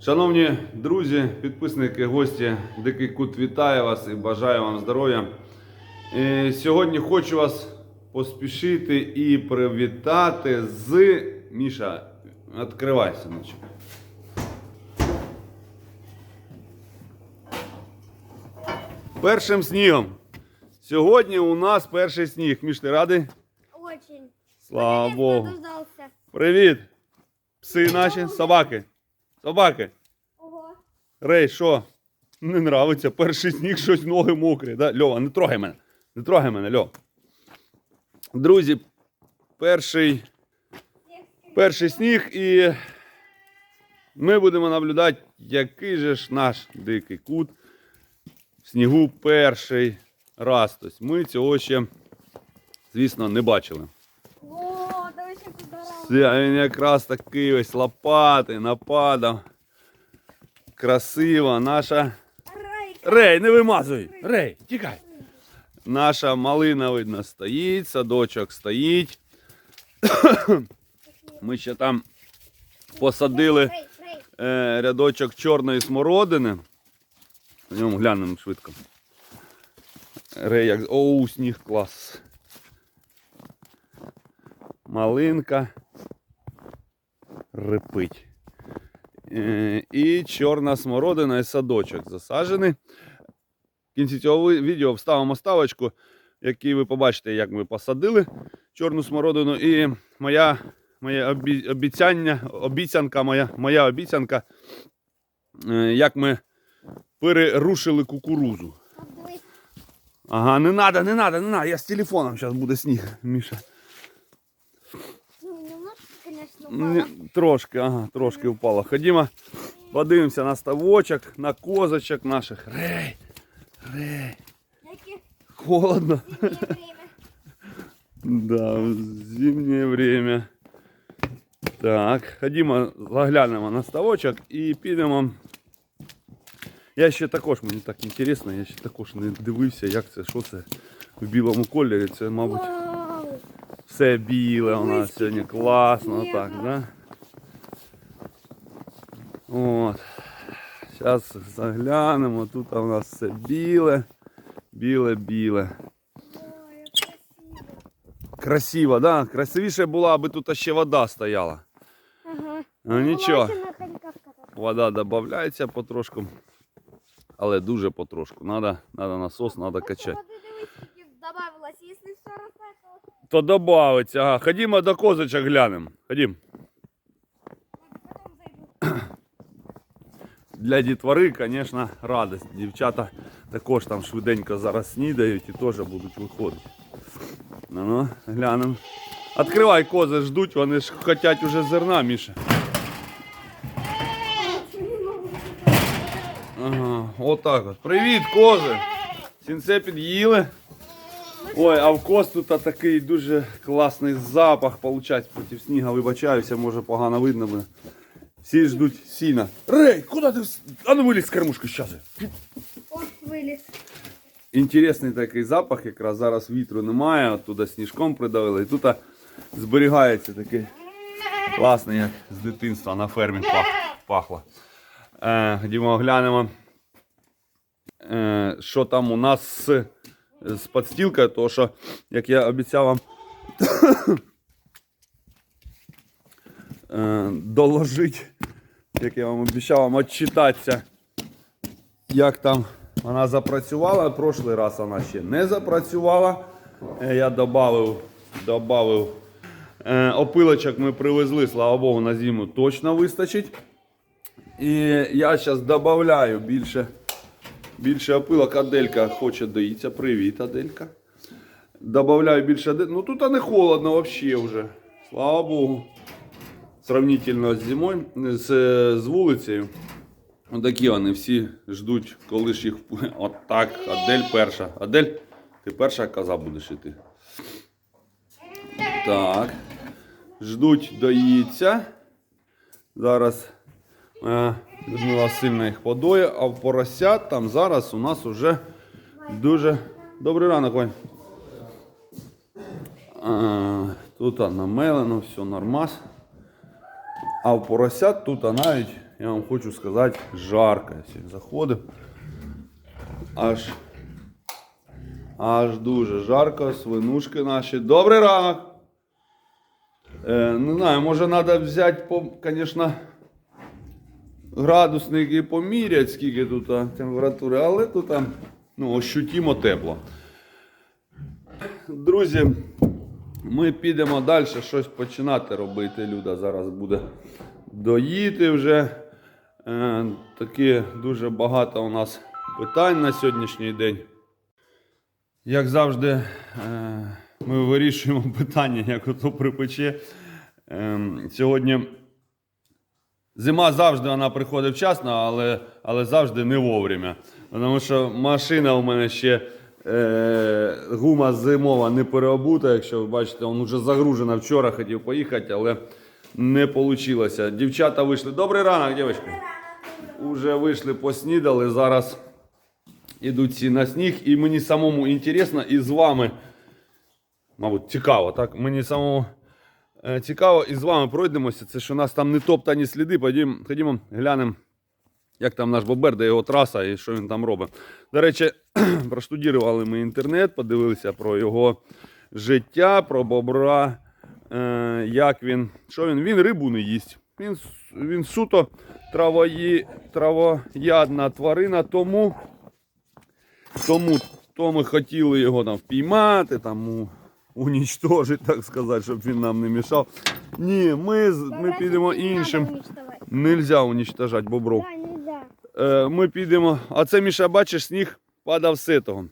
Шановні друзі, підписники, гості, Дикий Кут вітаю вас і бажаю вам здоров'я. І сьогодні хочу вас поспішити і привітати з Міша. Відкривай, синочок. Першим снігом. Сьогодні у нас перший сніг. Міш, ти радий? Очень. Слава Богу. Привіт! Пси наші, собаки. Собаки. Ого. Рей, що? Не нравиться. Перший сніг, щось ноги мокрі. Да? Льова, не трогай мене. Не трогай мене, Льов. Друзі, перший, перший сніг і ми будемо наблюдати, який же ж наш дикий кут в снігу перший раз. Тобто ми цього ще, звісно, не бачили. О, да вообще здорово. Це, він якраз такий ось лопатий, нападав. Красиво. Наша. Рей, не вимазуй! Рей, тікай! Наша малина, видно, стоїть, садочок стоїть. Ми ще там посадили е, рядочок чорної смородини. На ньому глянемо швидко. Рей, як. Оу, сніг клас. Малинка. Рипить. Е, і чорна смородина і садочок засаджений. В кінці цього відео вставимо ставочку, який ви побачите, як ми посадили чорну смородину. І моя, обі- обіцяння, обіцянка, моя, моя обіцянка, е, як ми перерушили кукурузу. Ага, не надо, не надо, не надо. Я з телефоном зараз буде сніг, Міша. Ну, немножко, конечно, Не, упала. трошки, ага, трошки впало. Ходімо, подивимося на ставочок, на козочок наших. Рей, рей, Яке холодно. зимнее время. Да, в зимнее время. Так, ходімо, заглянемо на ставочок і підемо. Я ще також, мені так інтересно, я ще також не дивився, як це, що це в білому кольорі. Це, мабуть, Вау. Все біле у нас сьогодні класно, так, да? От. Зараз заглянемо, тут у нас все біле, біле, біле. Красиво. Да? Красивіше була, аби тут ще вода стояла. Ага. Ну нічого, вода додається потрошку, але дуже потрошку. Надо, надо насос, надо качати. Води дивись, скільки добавилось. Якщо все розтекло, То додається, ага. Ходімо до козочок глянемо. Ходім. Для дітвори, звісно, радість. Дівчата також там швиденько зараз снідають і теж будуть виходити. Ну, ну, глянемо. Відкривай кози, ждуть, вони ж хочуть уже зерна, Міша. Ага, отак от. Привіт, кози! Сінце під'їли. Ой, а в коз тут такий дуже класний запах виходить проти снігу. Вибачаюся, може погано видно буде. Всі ждуть сіна. Рей, куди ти? вс- А ну виліз з кормушки щас. О, виліз. Інтересний такий запах, якраз зараз вітру немає, оттуда сніжком придавили. І тут а, зберігається такий класний, як з дитинства на фермі пах, пахло. Е, ходімо оглянемо, е, що там у нас з, з підстілкою, тому що, як я обіцяв вам е, доложити, як я вам обіцяв вам відчитатися, як там вона запрацювала. Прошлий раз вона ще не запрацювала. Е, Я додав, додав е, опилочок ми привезли, слава Богу, на зиму точно вистачить. І я зараз додаю більше, більше опилок. Аделька хоче доїться. Привіт, Аделька. Добавляю більше Адель- Ну тут не холодно взагалі вже. Слава Богу. Сравнительно з зимою, з, з вулицею. Отакі вони всі ждуть, коли ж їх От так, Адель перша. Адель, ти перша коза будеш іти. Так. Ждуть доїться. Зараз е, Людмила сильно їх подоє, а в поросят там зараз у нас уже дуже. Добрий ранок. А, тут намелено, все нормас. А в поросят тут навіть я вам хочу сказати, жарко. Я заходив. Аж, аж дуже жарко, свинушки наші. Добрий ранок! Е, не знаю, може треба взяти, звісно, градусник і поміряти, скільки тут температури, але тут ну, ощутимо тепло. Друзі, ми підемо далі щось починати робити. Люда зараз буде доїти вже. Е, такі дуже багато у нас питань на сьогоднішній день. Як завжди, е, ми вирішуємо питання, як ото припече. Е, сьогодні зима завжди вона приходить вчасно, але, але завжди не вовремя. Тому що машина у мене ще е, гума зимова не переобута. Якщо ви бачите, він вже загружена вчора, хотів поїхати, але не вийшло. Дівчата вийшли. Добрий ранок, дівчатки. Уже вийшли, поснідали. Зараз ідуть всі на сніг. І мені самому інтересно, і з вами, мабуть, цікаво, так? Мені самому цікаво, і з вами пройдемося. Це що у нас там не топтані сліди. Ходімо, ходімо глянемо, як там наш бобер, де його траса і що він там робить. До речі, проштудірували ми інтернет, подивилися про його життя, про бобра, е, як він. Що він? Він рибу не їсть. Він, він суто травої, травоядна тварина, тому, тому то ми хотіли його там впіймати, там у- унічтожити, так сказати, щоб він нам не мішав. Ні, ми, ми підемо іншим. Нельзя уничтожати бобров. Е, ми підемо. А це Міша, бачиш, сніг падав з того.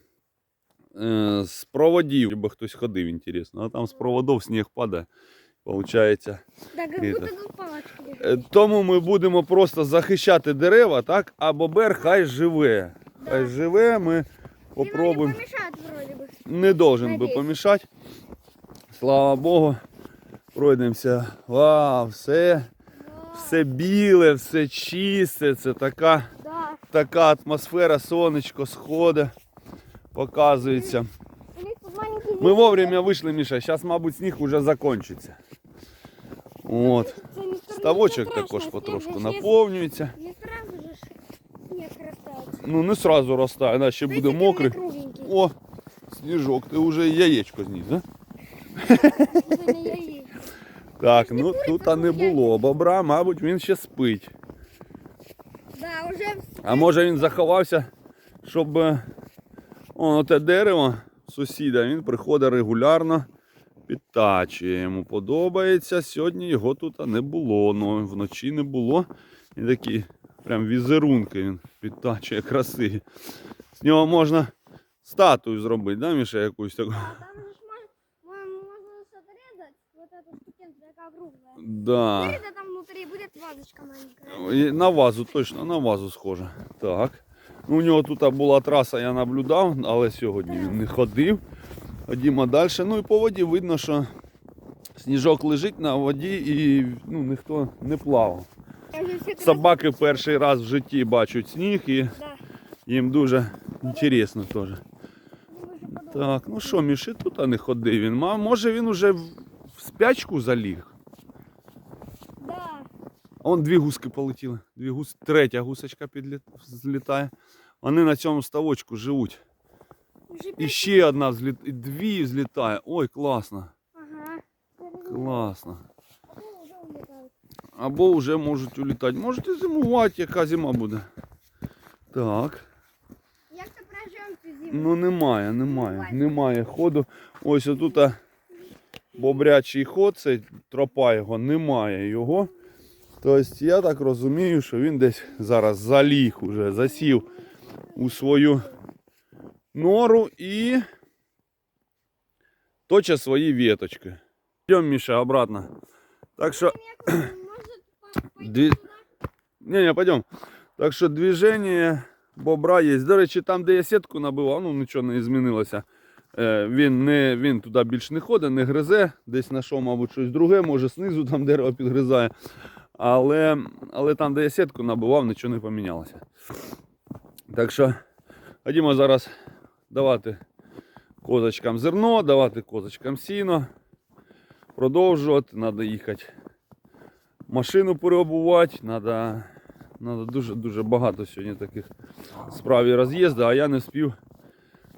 Е, з проводів. Бо хтось ходив, інтересно. А там з проводів сніг падає. Получається. Палочки лежат. Е, Тому ми будемо просто захищати дерева, так? А бобер хай живе. Хай живе, ми попробуємо. Не должен би помішати. Слава Богу. Пройдемося. Вау, все, все біле, все чисте. Це така, така атмосфера, сонечко сходить, показується. Ми вовремя вийшли, Міша. Зараз, мабуть, сніг уже закінчиться. От. Ставочок також потрошку наповнюється. Ну не сразу ростає, ще буде мокрий. О, сніжок, ти вже яєчко зніс, да? Так, ну тут а не було. Бобра, мабуть, він ще спить. А може він заховався, щоб е, те дерево сусіда, він приходить регулярно, підтачує. Йому подобається. Сьогодні його тут не було. Ну, вночі не було. І такі прям візерунки він підтачує красиві. З нього можна статую зробити, да, Міша, якусь таку. а там же ж мож- мо- отрезать вот эту штукенцию, такая круглая. Да. Там внутри вазочка маленькая. І На вазу, точно, на вазу схоже. Так. Ну, у нього тут була траса, я наблюдав, але сьогодні він не ходив. Ходімо далі. Ну і по воді видно, що сніжок лежить на воді і ну, ніхто не плавав. Собаки перший раз в житті бачать сніг і їм дуже інтересно теж. Так, ну що, Міші тут не ходив він. Ма- Може він уже в спячку заліг. Да. А Вон дві гуски полетіли. Дві гус... Третя гусочка підліт... злітає. Вони на цьому ставочку живуть. І пять- ще одна взліт... і дві злітає. Ой, класно. Ага. Класно. О, уже улетают. Або вже можуть улітати. Можете зимувати, яка зима буде. Так. Як то проживем цю зиму? Ну немає, немає. Немає ходу. Ось отут бобрячий ход, цей тропа його, немає його. Тобто я так розумію, що він десь зараз заліг уже, засів у свою нору і точить свої веточки. Йдемо, Міша, обратно. Так що, Дві- не, не, пойдем. Так що движення бобра є. До речі, там, де я сітку набивав, ну нічого не змінилося. Е, він, не, він туди більш не ходить, не гризе, десь знайшов, мабуть, щось друге, може знизу там дерево підгризає. Але, але там, де я сітку набивав, нічого не помінялося. Так що ходімо зараз давати козочкам зерно, давати козочкам сіно. Продовжувати, треба їхати машину переобувати, треба Надо дуже дуже багато сьогодні таких справ і роз'їзду, а я не вспів.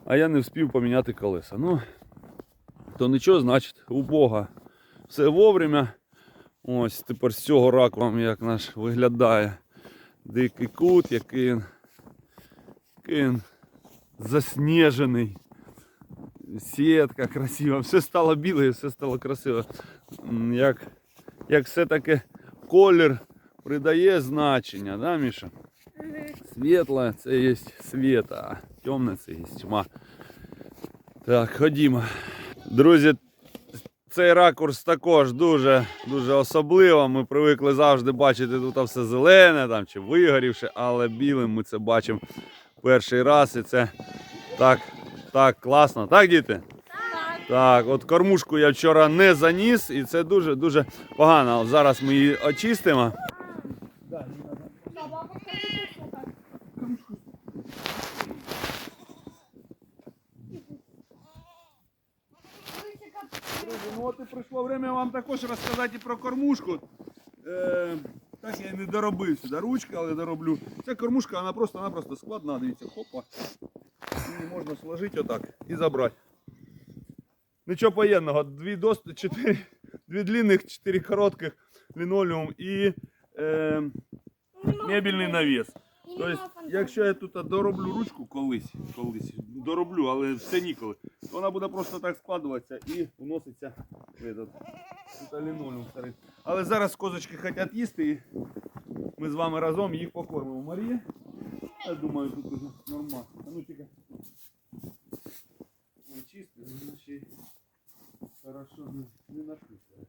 А я не вспів поміняти колеса. Ну, то нічого, значить, у Бога все вовремя. Ось тепер з цього раку вам як наш виглядає дикий кут, який він, який він засніжений. Сітка красива, все стало біле, все стало красиво. Як, як все-таки колір придає значення, да, Міша? Світле це є світ, а темне це є тьма. Так, ходімо. Друзі, цей ракурс також дуже, дуже особливо. Ми привикли завжди бачити тут все зелене там, чи вигорівше, але білим ми це бачимо перший раз. І це так, так класно. Так, діти? Так, от кормушку я вчора не заніс, і це дуже-дуже погано. Зараз ми її очистимо. Друзі, ну от і прийшло время вам також розказати про кормушку. Е, так я не доробив сюди ручки, але дороблю. Ця кормушка, вона просто-напросто складна, дивіться, хопа. Її можна сложити отак і забрати. Нічого поєдного, дві дост... чотири, дві длинних, чотири коротких лінолеум і е, мебельний навіс. Тобто, якщо я тут дороблю ручку колись, колись дороблю, але все ніколи, то вона буде просто так складуватися і вноситься в этот, лінолеум. Але зараз козочки хочуть їсти і ми з вами разом їх покормимо. Марія, я думаю, тут уже нормально. А ну тільки. Чисто, ну, хорошо не, написано.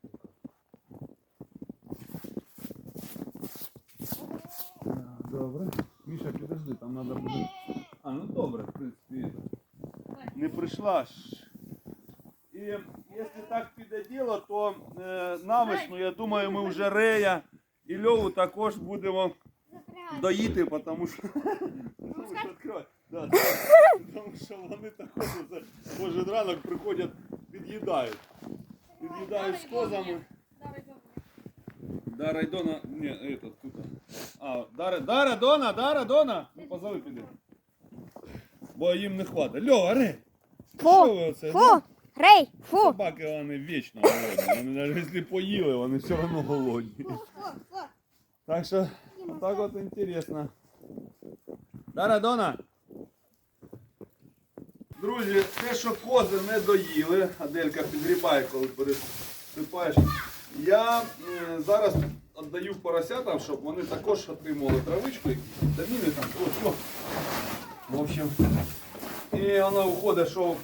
Добре. Міша, підожди, там треба буде. А, ну добре, в принципі. это. Не прийшла ж. І якщо так піде діло, то е, навесну, я думаю, ми вже Рея і Льову також будемо доїти, тому що. Тому що відкривай. Да, да. Тому що вони також оце кожен ранок приходять, під'їдають. Під'їдають з козами. Дара і Дона. Ні, этот, тут. А, Дара, Дара, Дона, Дара, Дона. Ну, позови піди. Бо їм не хватить. Льова, Рей! Ви? Фу! Рей! Фу! Собаки вони вічно голодні. Вони навіть якщо поїли, вони все одно голодні. Так що, так от інтересно. Дара, Дона. Друзі, те, що кози не доїли, Аделька підгрібає, коли пересипаєш. Я е, зараз віддаю поросятам, щоб вони також отримували травичку, вітаміни там, о, о. В общем, і воно виходить, що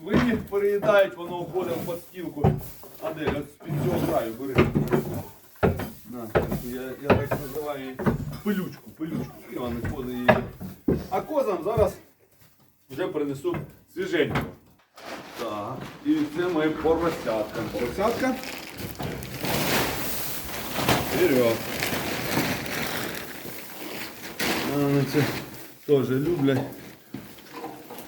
свині переїдають, воно входить в подстілку. Адель, от з-під цього краю бери. На, я, я так називаю пилючку, пилючку. І вона ходить її. А козам зараз вже принесу свіженько. Так, і це ми поросятка. Поросятка. Вперед. Вони це теж люблять.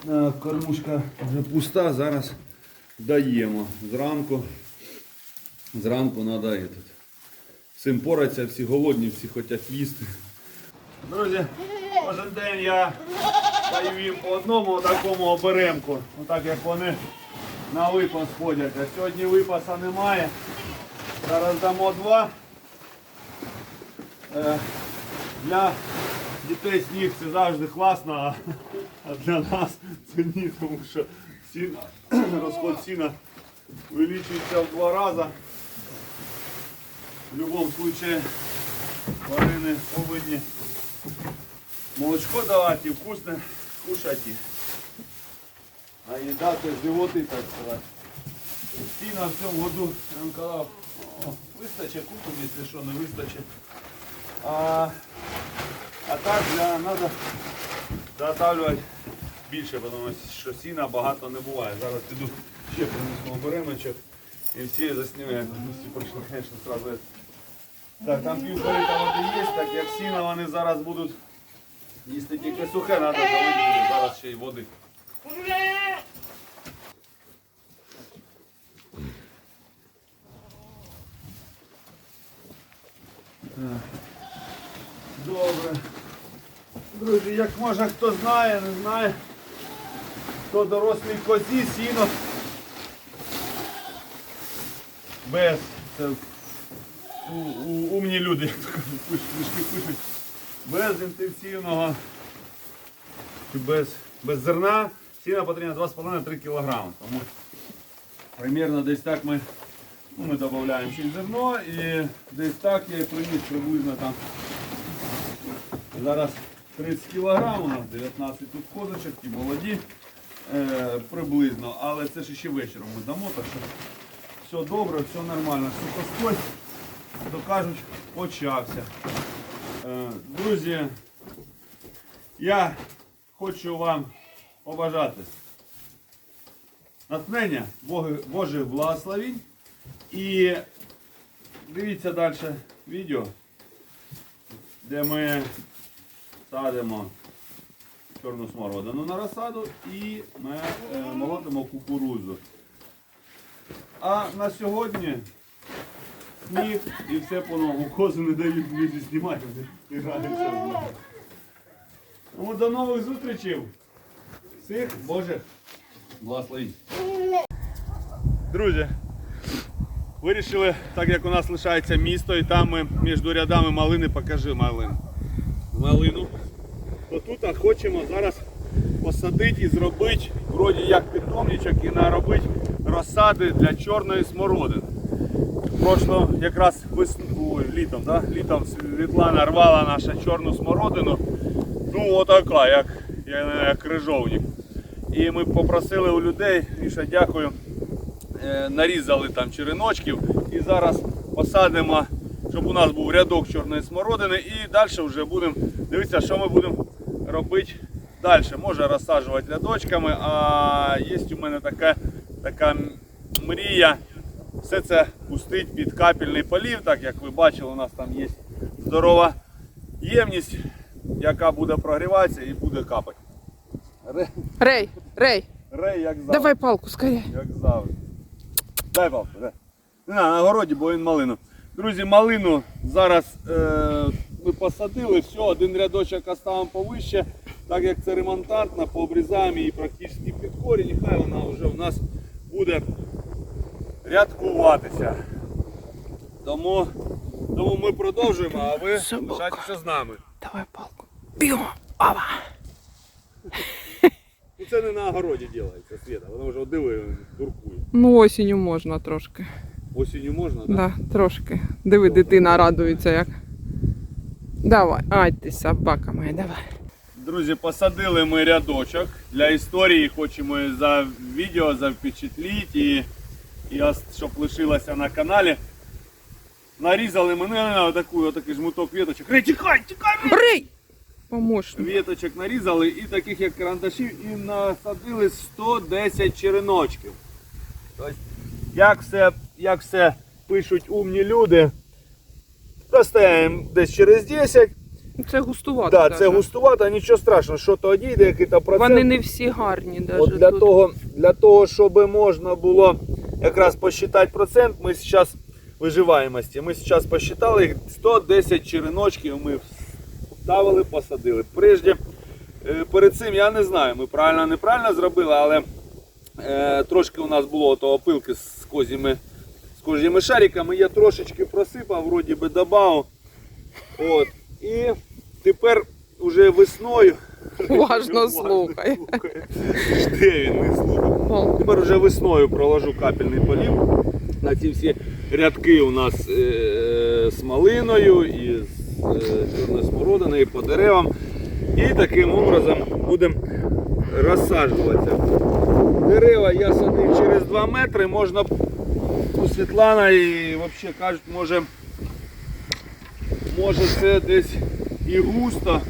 А, Кормушка вже пуста, зараз даємо. Зранку. Зранку треба этот. Всім пораться, всі голодні, всі хочуть їсти. Друзі, кожен день я даю їм по одному такому оберемку. Отак як вони на випас ходять. А сьогодні випаса немає. Зараз дамо два. Е, Для дітей сніг це завжди класно, а, для нас це ні, тому що сіна, розход сіна увеличується в два рази. В будь-якому випадку тварини повинні молочко давати, вкусне кушати. А їда це животи, так сказати. Сіна в цьому году, казав, вистачить, купимо, якщо що, не вистачить. А так для, треба заготавлювати більше, тому що сіна багато не буває. Зараз піду ще принесу оберемочок і всі засніми, як в прийшли, звісно, одразу. Так, там півтори води є, так як сіна вони зараз будуть їсти тільки сухе, треба залити зараз ще й води. Добре. Друзі, як може хто знає, не знає, то дорослій козі сіно. Без це у, у, умні люди, як то кажуть, пишуть, пишуть, без інтенсивного без, без зерна сіна потрібно 2,5-3 кг. Тому примерно десь так ми, ну, ми додаємо ще зерно і десь так я і приніс приблизно там. Зараз 30 кг, у нас 19 тут козочок, ті молоді е, приблизно, але це ж ще вечором ми дамо, так що все добре, все нормально. Сухостой, то кажуть, почався. Е, друзі, я хочу вам побажати натхнення Божих благословень і дивіться далі відео де ми садимо чорну смородину на розсаду і ми е, молотимо кукурудзу. А на сьогодні сніг і все по-новому. Кози не дають мені знімати, в мене. Тому до нових зустрічей. Всіх Божих благословень. Друзі, Вирішили, так як у нас лишається місто, і там ми між рядами малини, покажи малину. Малину. Тут хочемо зараз посадити і зробити вроді як питомничок і наробити розсади для чорної смородини. Прошло якраз весну, літом, да? літом Світлана рвала нашу чорну смородину. Ну отака, як, як, як крижовник. І ми попросили у людей, Міша, дякую, е, нарізали там череночків і зараз посадимо, щоб у нас був рядок чорної смородини і далі вже будемо дивитися, що ми будемо робити далі. Може розсаджувати рядочками, а є у мене така, така мрія. Все це пустить під капельний полів, так як ви бачили, у нас там є здорова ємність, яка буде прогріватися і буде капати. Ре- Рей, Рей, Рей, як завжди. давай палку скорее. Як завжди. Дай палку, дай. Не на, на городі, бо він малину. Друзі, малину зараз е, ми посадили, все, один рядочок оставимо повище, так як це ремонтантна, пообрізаємо її практично під корінь, і хай вона вже у нас буде рядкуватися. Тому, тому ми продовжуємо, а ви лишайтеся з нами. Давай палку. Бігом. Ава. Ну це не на огороді робиться, Света, воно вже диви, дуркує. Ну осінню можна трошки. Осінню можна, так? Да, трошки. Диви, дитина радується як. Давай. Ай ти собака моя, давай. Друзі, посадили ми рядочок. Для історії хочемо за відео запечатліти і, і щоб лишилося на каналі. Нарізали ми на отаку, отакий жмуток віточок. Рей, тікай, тікай! Рей! Помощник. Віточок нарізали і таких як карандашів і насадили 110 череночків. Тобто, як все, як все пишуть умні люди, достаємо десь через 10. Це густувато. Так, даже. це густувато, нічого страшного, що то одійде, який то процент. Вони не всі гарні даже От для тут. того, для того, щоб можна було якраз посчитати процент, ми зараз виживаємості. Ми зараз посчитали їх 110 череночків ми ставили, посадили. Прежде, е, перед цим я не знаю, ми правильно неправильно зробили, але е, трошки у нас було того пилки з козіми, з шариками. Я трошечки просипав, вроді би додав. От. І тепер уже весною. Уважно слухай. Жде він, не слухає. Тепер вже весною проложу капельний полів на ці всі рядки у нас е, з малиною і з е, чорною смородиною по деревам. І таким образом будемо розсаджуватися. Дерева я садив через 2 метри, можна Світлана і взагалі кажуть, може, може це десь і густо.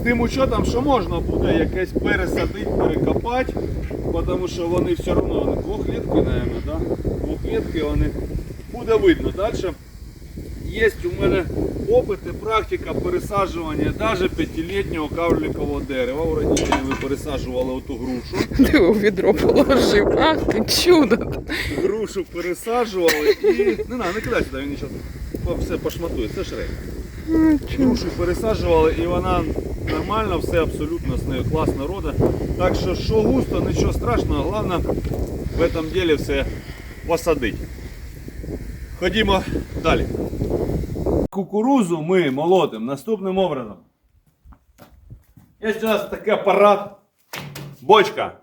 З тим учетом, що можна буде якесь пересадити, перекопати, тому що вони все одно вони двохлітки, мабуть, да? двохлітки вони буде видно. Далі є у мене опит і практика пересаджування навіть п'ятилітнього кавлікового дерева. У родителі ми пересаджували оту грушу. Ти у відро положив. Ах ти чудо. Грушу пересаджували і. Не надо, не кидай сюди, він зараз все пошматує, це ж рей. Грушу пересаджували і вона нормально, все абсолютно з нею класно рода. Так що, що густо, нічого страшного, головне в цьому ділі все посадити. Ходімо далі. Кукурузу ми молотимо наступним образом. Є у нас такий апарат. Бочка.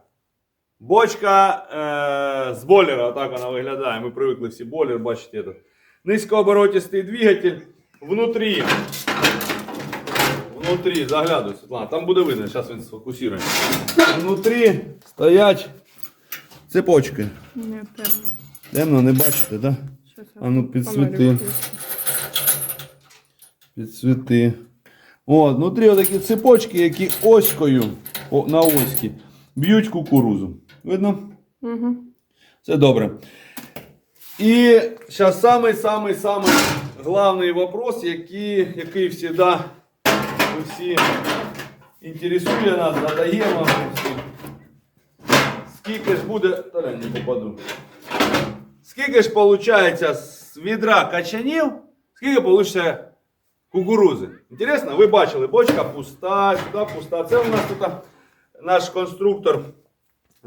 Бочка е, з бойлера, отак вона виглядає. Ми привикли всі бойлер, бачите. Этот. Низькооборотистий двигатель. Внутрі. Внутрі, заглядуй, Світлана, там буде видно, зараз він сфокусує. Внутрі стоять цепочки. Не темно. Темно, не бачите, так? Да? А ну, підсвіти. Підсвіти. От, внутрі отакі цепочки, які оською о, на оські б'ють кукурузу. Видно? Мгм. Це добре. І зараз самий-самий самий главний вопрос, який, який всегда всі інтересує нас, задаємо. Скільки ж буде. Та не попаду. Скільки ж виходить з відра качанів, скільки вийде кукурузи? Інтересно, ви бачили, бочка пуста, сюди пуста. Це у нас тут наш конструктор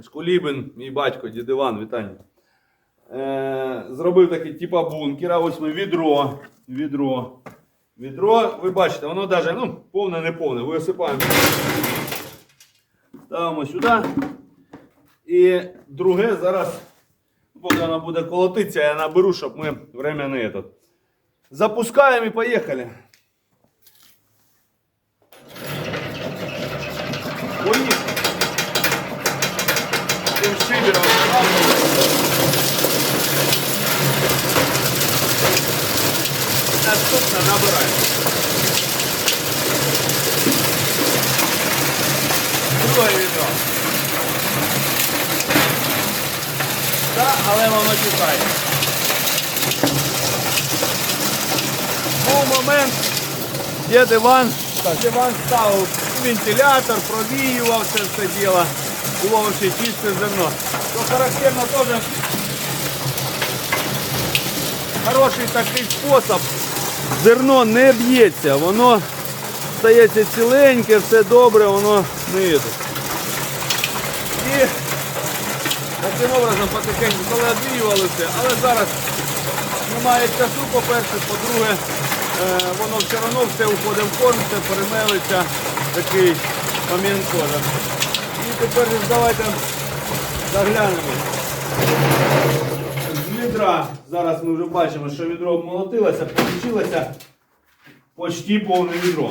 Шкулібин, мій батько, дід Іван, вітання. Е, зробив такий типа бункера. Ось ми відро. Відро. Відро, ви бачите, воно навіть ну, повне, не повне. Висипаємо. Ставимо сюди. І друге зараз, поки воно буде колотитися, я наберу, щоб ми время не этот. Запускаємо і поїхали. Поїхали. Тим шибером Наступно набираємо. Друге відро. Так, але воно тікає. Був момент, дід Іван, дід Іван ставив вентилятор, провіював це все діло. Було взагалі чисте зерно. Що характерно теж хороший такий спосіб. Зерно не б'ється, воно стається ціленьке, все добре, воно не. І таким образом потихеньку, коли одвіювалися, але зараз немає часу, по-перше, по-друге, е, воно все одно все уходить в корм, все перемелиться, такий момент теж. І тепер давайте заглянемо. Відра, зараз ми вже бачимо, що відро обмолотилося, получилося почти повне відро.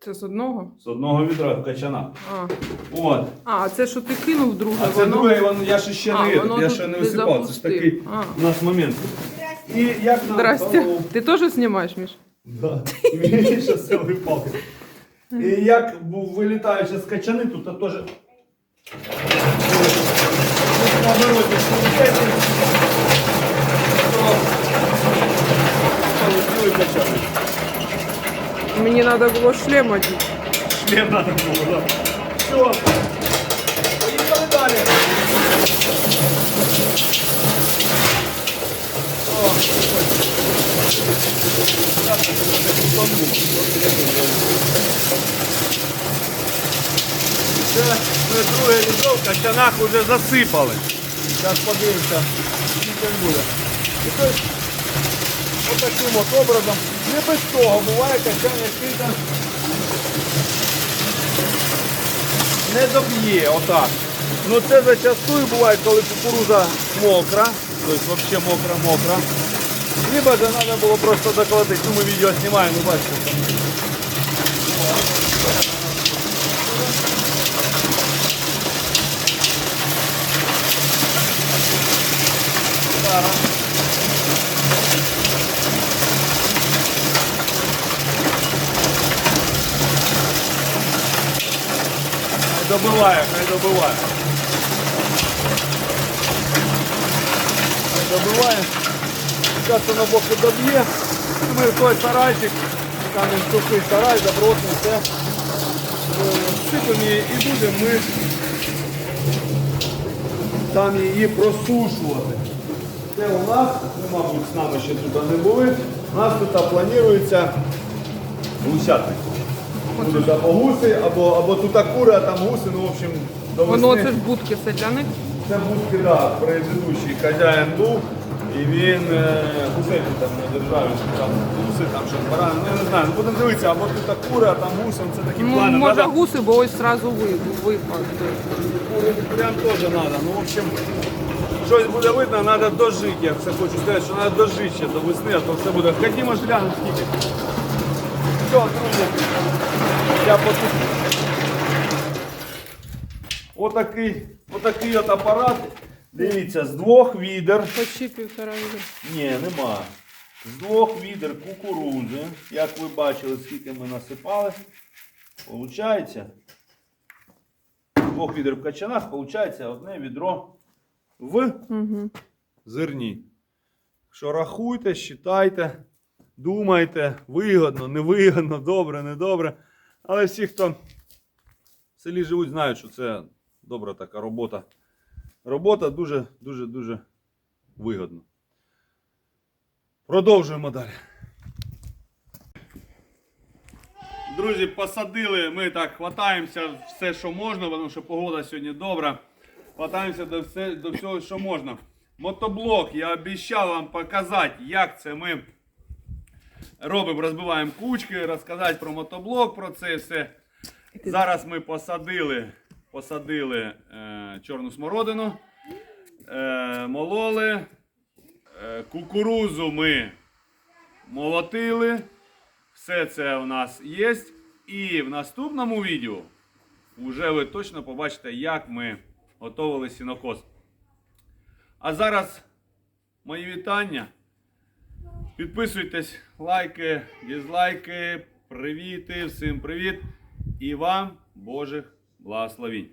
Це з одного? З одного відра качана. А, От. а це що ти кинув друге? А це воно? друге, воно, я ще ще А, не, воно я тут ще не ти висипав. Це ж запустив. такий А. у нас момент. І як нам Здрасте. Ти теж знімаєш, Міш? Да. І як був вилітаючи з качани, тут теж. на полетіли качани. Мені треба було шлем одіти. Шлем надо було, да. Все. Поїхали далі. О, Зараз я потону. Це ми друге відро в качанах вже засипали. Зараз подивимося, скільки він буде. Отаким от образом, не без того, буває качан, який не доб'є, отак. Ну це зачастую буває, коли кукуруза мокра, тобто взагалі мокра-мокра. Либо же треба було просто докладати. Ну, ми відео знімаємо, бачите. Там. Добиває, хай добиває. Хай добиває. Зараз воно поки доб'є. Ми в той сарайчик, там він сухий сарай, добротний, все. Сипемо її і будемо ми там її просушувати. Це у нас, ну, мабуть, з нами ще тут не були. У нас тут планується гусятник. Будуть або гуси, або, або тут кури, а там гуси, ну в общем, до Воно це ж будки все для них. Це будки, да, предыдущий хазяїн був, і він е, гусей там не держав, він там гуси, там щось барани, ну я не знаю, ну будемо дивитися, або тут кури, а там гуси, це такі Ну, плани. може Надо- гуси, бо ось зразу ви, випадуть. Кури прям теж треба. Ну, в общем, щось буде видно, треба дожити. Я все хочу сказати, що треба дожити ще до весни, а то все буде. Ходімо ж глянемо скільки. Все, друзі. Я потім. Отакий, отакий от апарат. Дивіться, з двох відер. Почти півтора відра. Ні, нема. З двох відер кукурузи, як ви бачили, скільки ми насипали. Получається. З двох відер в качанах, получається одне відро в Угу. зерні. Що рахуйте, считайте, думайте, вигодно, невигодно, добре, недобре. Але всі, хто в селі живуть, знають, що це добра така робота. Робота дуже, дуже, дуже вигодна. Продовжуємо далі. Друзі, посадили, ми так хватаємося все, що можна, тому що погода сьогодні добра. Хватаємося до, все, до всього, що можна. Мотоблок, я обіцяв вам показати, як це ми робимо, розбиваємо кучки, розказати про мотоблок, про це все. Зараз ми посадили, посадили е, чорну смородину, е, мололи, е, кукурузу ми молотили. Все це у нас є. І в наступному відео вже ви точно побачите, як ми готували сінокос. А зараз мої вітання. Підписуйтесь, лайки, дізлайки, привіти, всім привіт і вам Божих благословінь.